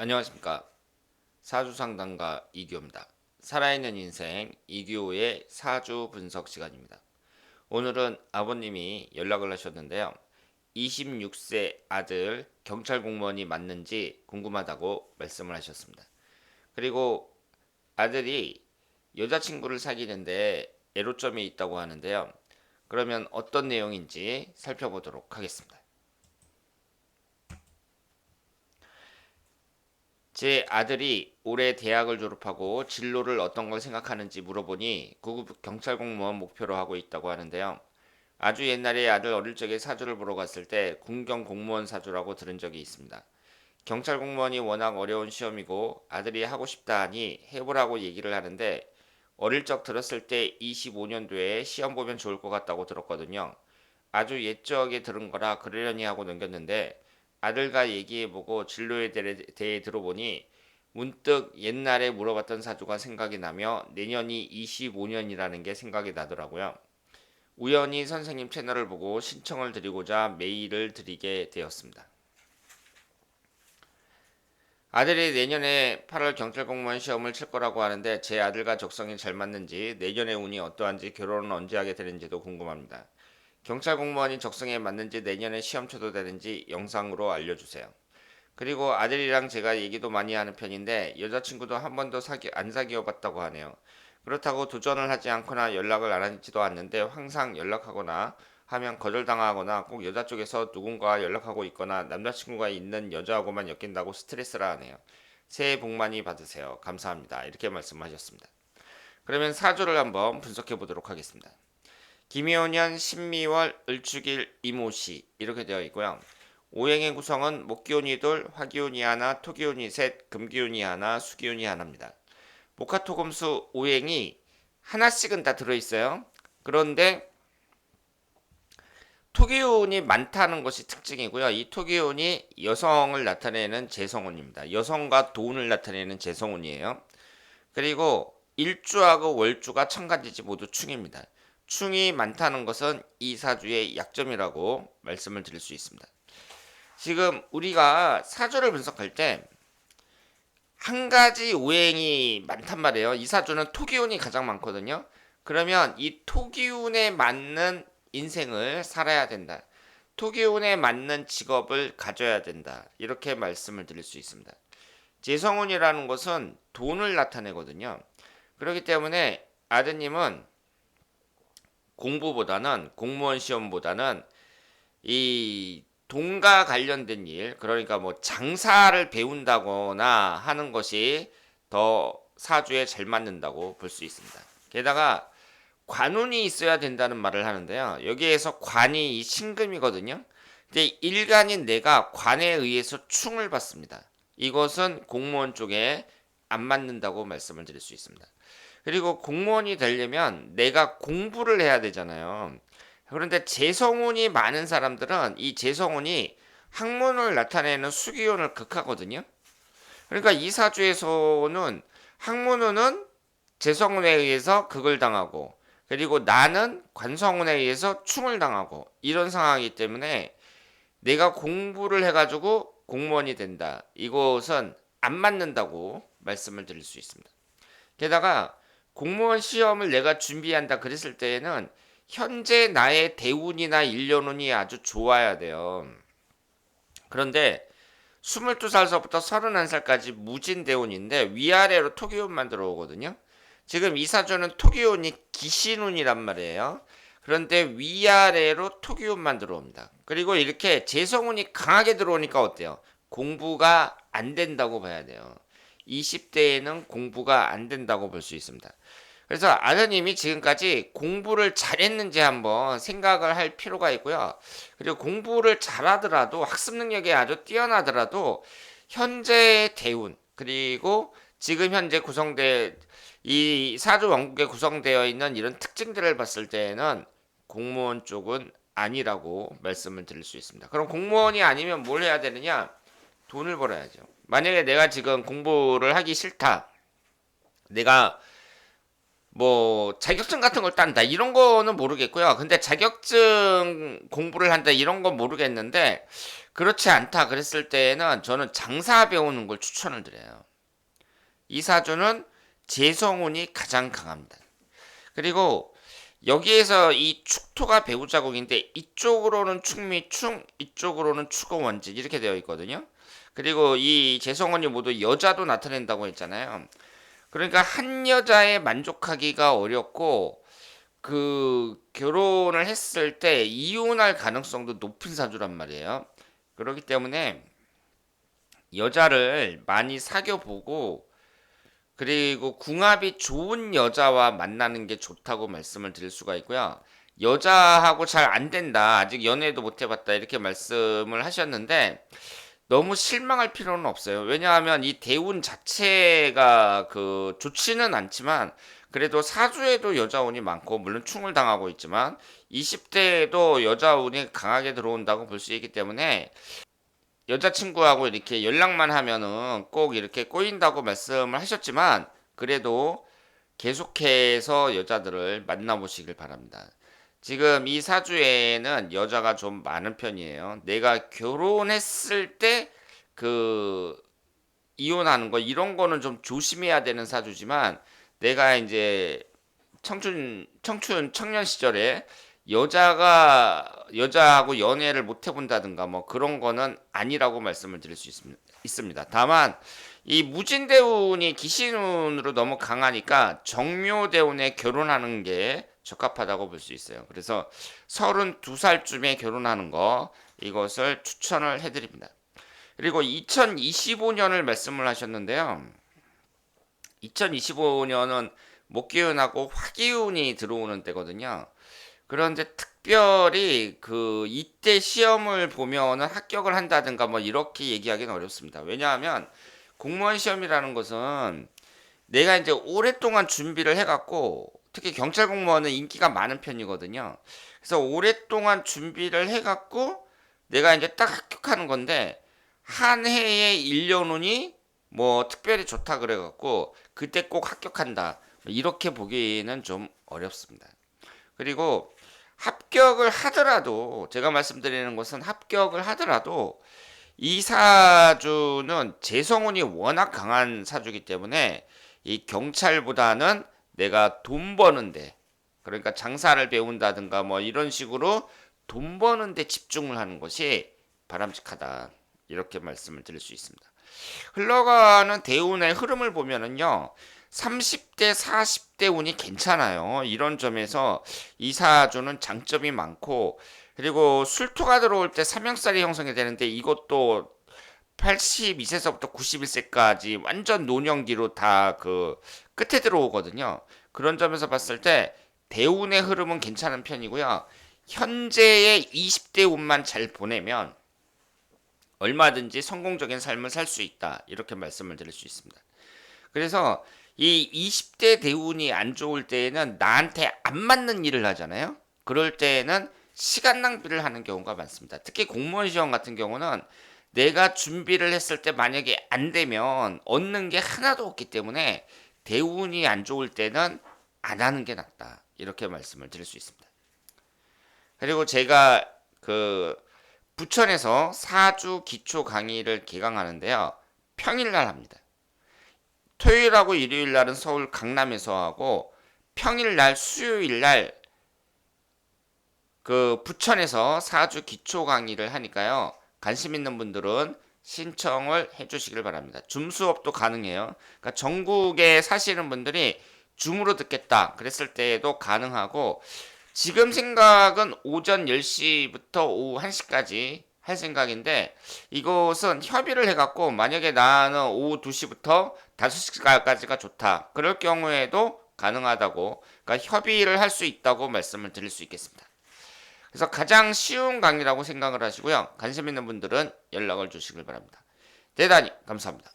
안녕하십니까. 사주상담가 이규호입니다. 살아있는 인생 이규호의 사주 분석 시간입니다. 오늘은 아버님이 연락을 하셨는데요. 26세 아들 경찰 공무원이 맞는지 궁금하다고 말씀을 하셨습니다. 그리고 아들이 여자친구를 사귀는데 애로점이 있다고 하는데요. 그러면 어떤 내용인지 살펴보도록 하겠습니다. 제 아들이 올해 대학을 졸업하고 진로를 어떤 걸 생각하는지 물어보니 구급 경찰 공무원 목표로 하고 있다고 하는데요. 아주 옛날에 아들 어릴 적에 사주를 보러 갔을 때 군경 공무원 사주라고 들은 적이 있습니다. 경찰 공무원이 워낙 어려운 시험이고 아들이 하고 싶다 하니 해보라고 얘기를 하는데 어릴 적 들었을 때 25년도에 시험 보면 좋을 것 같다고 들었거든요. 아주 옛적에 들은 거라 그러려니 하고 넘겼는데 아들과 얘기해보고 진로에 대해 들어보니 문득 옛날에 물어봤던 사주가 생각이 나며 내년이 25년이라는 게 생각이 나더라고요. 우연히 선생님 채널을 보고 신청을 드리고자 메일을 드리게 되었습니다. 아들이 내년에 8월 경찰 공무원 시험을 칠 거라고 하는데 제 아들과 적성이 잘 맞는지 내년의 운이 어떠한지 결혼은 언제 하게 되는지도 궁금합니다. 경찰 공무원이 적성에 맞는지 내년에 시험 쳐도 되는지 영상으로 알려주세요. 그리고 아들이랑 제가 얘기도 많이 하는 편인데 여자친구도 한 번도 사귀, 안 사귀어 봤다고 하네요. 그렇다고 도전을 하지 않거나 연락을 안 하지도 않는데 항상 연락하거나 하면 거절당하거나 꼭 여자 쪽에서 누군가 연락하고 있거나 남자친구가 있는 여자하고만 엮인다고 스트레스라 하네요. 새해 복 많이 받으세요. 감사합니다. 이렇게 말씀하셨습니다. 그러면 사주를 한번 분석해 보도록 하겠습니다. 김효년, 신미월, 을축일, 이모시 이렇게 되어 있고요. 오행의 구성은 목기운이 둘, 화기운이 하나, 토기운이 셋, 금기운이 하나, 수기운이 하나입니다. 목화토금수 오행이 하나씩은 다 들어있어요. 그런데 토기운이 많다는 것이 특징이고요. 이 토기운이 여성을 나타내는 재성운입니다. 여성과 돈을 나타내는 재성운이에요. 그리고 일주하고 월주가 천간지지 모두 충입니다. 충이 많다는 것은 이 사주의 약점이라고 말씀을 드릴 수 있습니다. 지금 우리가 사주를 분석할 때 한 가지 오행이 많단 말이에요. 이 사주는 토기운이 가장 많거든요. 그러면 이 토기운에 맞는 인생을 살아야 된다. 토기운에 맞는 직업을 가져야 된다. 이렇게 말씀을 드릴 수 있습니다. 재성운이라는 것은 돈을 나타내거든요. 그렇기 때문에 아드님은 공부보다는 공무원 시험보다는 이 돈과 관련된 일, 그러니까 뭐 장사를 배운다거나 하는 것이 더 사주에 잘 맞는다고 볼 수 있습니다. 게다가 관운이 있어야 된다는 말을 하는데요. 여기에서 관이 신금이거든요. 근데 일간인 내가 관에 의해서 충을 받습니다. 이것은 공무원 쪽에 안 맞는다고 말씀을 드릴 수 있습니다. 그리고 공무원이 되려면 내가 공부를 해야 되잖아요. 그런데 재성운이 많은 사람들은 이 재성운이 학문을 나타내는 수기운을 극하거든요. 그러니까 이 사주에서는 학문운은 재성운에 의해서 극을 당하고 그리고 나는 관성운에 의해서 충을 당하고 이런 상황이기 때문에 내가 공부를 해가지고 공무원이 된다. 이것은 안 맞는다고 말씀을 드릴 수 있습니다. 게다가 공무원 시험을 내가 준비한다 그랬을 때에는 현재 나의 대운이나 일년운이 아주 좋아야 돼요. 그런데 22살서부터 31살까지 무진대운인데 위아래로 토기운만 들어오거든요. 지금 이 사주는 토기운이 기신운이란 말이에요. 그런데 위아래로 토기운만 들어옵니다. 그리고 이렇게 재성운이 강하게 들어오니까 어때요? 공부가 안 된다고 봐야 돼요. 20대에는 공부가 안 된다고 볼 수 있습니다. 그래서 아드님이 지금까지 공부를 잘했는지 한번 생각을 할 필요가 있고요. 그리고 공부를 잘하더라도 학습 능력이 아주 뛰어나더라도 현재의 대운 그리고 지금 현재 구성돼 이 사주 왕국에 구성되어 있는 이런 특징들을 봤을 때에는 공무원 쪽은 아니라고 말씀을 드릴 수 있습니다. 그럼 공무원이 아니면 뭘 해야 되느냐? 돈을 벌어야죠. 만약에 내가 지금 공부를 하기 싫다. 내가 뭐 자격증 같은 걸 딴다 이런 거는 모르겠고요. 근데 자격증 공부를 한다 이런 건 모르겠는데 그렇지 않다 그랬을 때에는 저는 장사 배우는 걸 추천을 드려요. 이 사주는 재성운이 가장 강합니다. 그리고 여기에서 이 축토가 배우자국인데 이쪽으로는 축미충, 이쪽으로는 축어원진 이렇게 되어 있거든요. 그리고 이 재성운이 모두 여자도 나타낸다고 했잖아요. 그러니까 한 여자에 만족하기가 어렵고 그 결혼을 했을 때 이혼할 가능성도 높은 사주란 말이에요. 그렇기 때문에 여자를 많이 사귀어 보고 그리고 궁합이 좋은 여자와 만나는 게 좋다고 말씀을 드릴 수가 있고요. 여자하고 잘 안 된다. 아직 연애도 못 해봤다. 이렇게 말씀을 하셨는데 너무 실망할 필요는 없어요. 왜냐하면 이 대운 자체가 그 좋지는 않지만 그래도 사주에도 여자운이 많고 물론 충을 당하고 있지만 20대에도 여자운이 강하게 들어온다고 볼 수 있기 때문에 여자친구하고 이렇게 연락만 하면은 꼭 이렇게 꼬인다고 말씀을 하셨지만 그래도 계속해서 여자들을 만나보시길 바랍니다. 지금 이 사주에는 여자가 좀 많은 편이에요. 내가 결혼했을 때 그 이혼하는 거 이런 거는 좀 조심해야 되는 사주지만 내가 이제 청춘 청춘 청년 시절에 여자가 여자하고 연애를 못 해본다든가 뭐 그런 거는 아니라고 말씀을 드릴 수 있습니다. 있습니다. 다만 이 무진대운이 기신운으로 너무 강하니까 정묘대운에 결혼하는 게 적합하다고 볼 수 있어요. 그래서 32살쯤에 결혼하는 거 이것을 추천을 해드립니다. 그리고 2025년을 말씀을 하셨는데요. 2025년은 목기운하고 화기운이 들어오는 때거든요. 그런데 특별히 그 이때 시험을 보면은 합격을 한다든가 뭐 이렇게 얘기하기는 어렵습니다. 왜냐하면 공무원 시험이라는 것은 내가 이제 오랫동안 준비를 해갖고 특히 경찰 공무원은 인기가 많은 편이거든요. 그래서 오랫동안 준비를 해갖고 내가 이제 딱 합격하는 건데 한 해에 1년 운이 뭐 특별히 좋다 그래갖고 그때 꼭 합격한다 이렇게 보기는 좀 어렵습니다. 그리고 합격을 하더라도 제가 말씀드리는 것은 합격을 하더라도 이 사주는 재성운이 워낙 강한 사주기 때문에 이 경찰보다는 내가 돈 버는데 그러니까 장사를 배운다든가 뭐 이런 식으로 돈 버는데 집중을 하는 것이 바람직하다 이렇게 말씀을 드릴 수 있습니다. 흘러가는 대운의 흐름을 보면은요. 30대, 40대 운이 괜찮아요. 이런 점에서 이 사주는 장점이 많고 그리고 술토가 들어올 때 삼형살이 형성이 되는데 이것도 82세서부터 91세까지 완전 노년기로 다 그 끝에 들어오거든요. 그런 점에서 봤을 때 대운의 흐름은 괜찮은 편이고요. 현재의 20대 운만 잘 보내면 얼마든지 성공적인 삶을 살 수 있다. 이렇게 말씀을 드릴 수 있습니다. 그래서 이 20대 대운이 안 좋을 때에는 나한테 안 맞는 일을 하잖아요. 그럴 때에는 시간 낭비를 하는 경우가 많습니다. 특히 공무원 시험 같은 경우는 내가 준비를 했을 때 만약에 안 되면 얻는 게 하나도 없기 때문에 대운이 안 좋을 때는 안 하는 게 낫다. 이렇게 말씀을 드릴 수 있습니다. 그리고 제가 그 부천에서 사주 기초 강의를 개강하는데요. 평일 날 합니다. 토요일하고 일요일 날은 서울 강남에서 하고 평일 날 수요일 날 그 부천에서 사주 기초 강의를 하니까요. 관심 있는 분들은 신청을 해주시길 바랍니다. 줌 수업도 가능해요. 그러니까 전국에 사시는 분들이 줌으로 듣겠다 그랬을 때에도 가능하고 지금 생각은 오전 10시부터 오후 1시까지 할 생각인데 이것은 협의를 해갖고 만약에 나는 오후 2시부터 5시까지가 좋다. 그럴 경우에도 가능하다고 그러니까 협의를 할 수 있다고 말씀을 드릴 수 있겠습니다. 그래서 가장 쉬운 강의라고 생각을 하시고요. 관심 있는 분들은 연락을 주시길 바랍니다. 대단히 감사합니다.